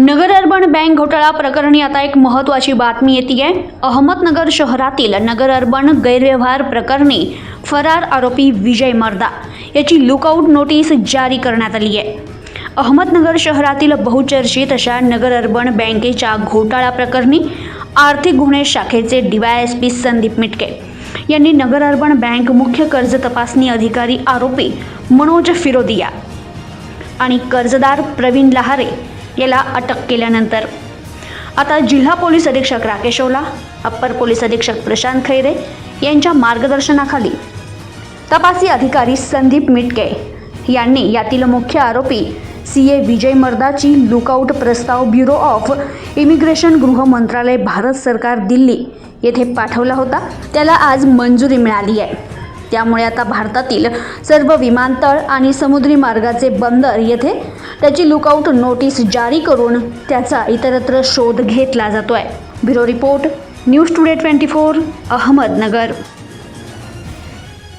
नगर urban bank घोटाळा प्रकरणी आता एक महत्त्वाची बातमी येते आहे अहमदनगर शहरातील नगर अर्बन गैरव्यवहार प्रकरणी फरार आरोपी विजय मर्दा याची लुकआउट नोटीस जारी करण्यात आली आहे. अहमदनगर शहरातील बहुचर्चित अशा नगर अर्बन बँकेच्या घोटाळा प्रकरणी आर्थिक गुन्हे शाखेचे डीवायएसपी संदीप मिटके यांनी नगर अर्बन बँक मुख्य कर्ज तपासणी अधिकारी आरोपी मनोज फिरोदिया आणि कर्जदार प्रवीण लहारे याला अटक केल्यानंतर. आता जिल्हा पोलीस अधीक्षक राकेश ओला अप्पर पोलीस अधीक्षक प्रशांत खैरे यांच्या मार्गदर्शनाखाली. तपासी अधिकारी संदीप मिटके यांनी यातील मुख्य आरोपी सी ए विजय मर्दाची लुकआउट प्रस्ताव ब्युरो ऑफ इमिग्रेशन गृह मंत्रालय भारत सरकार दिल्ली येथे पाठवला होता. त्याला आज मंजुरी मिळाली आहे. त्यामुळे आता भारतातील सर्व विमानतळ आणि समुद्री मार्गाचे बंदर येथे त्याची लुकआउट नोटीस जारी करून त्याचा इतरत्र शोध घेतला जातो आहे bureau report news today twenty four Ahmednagar.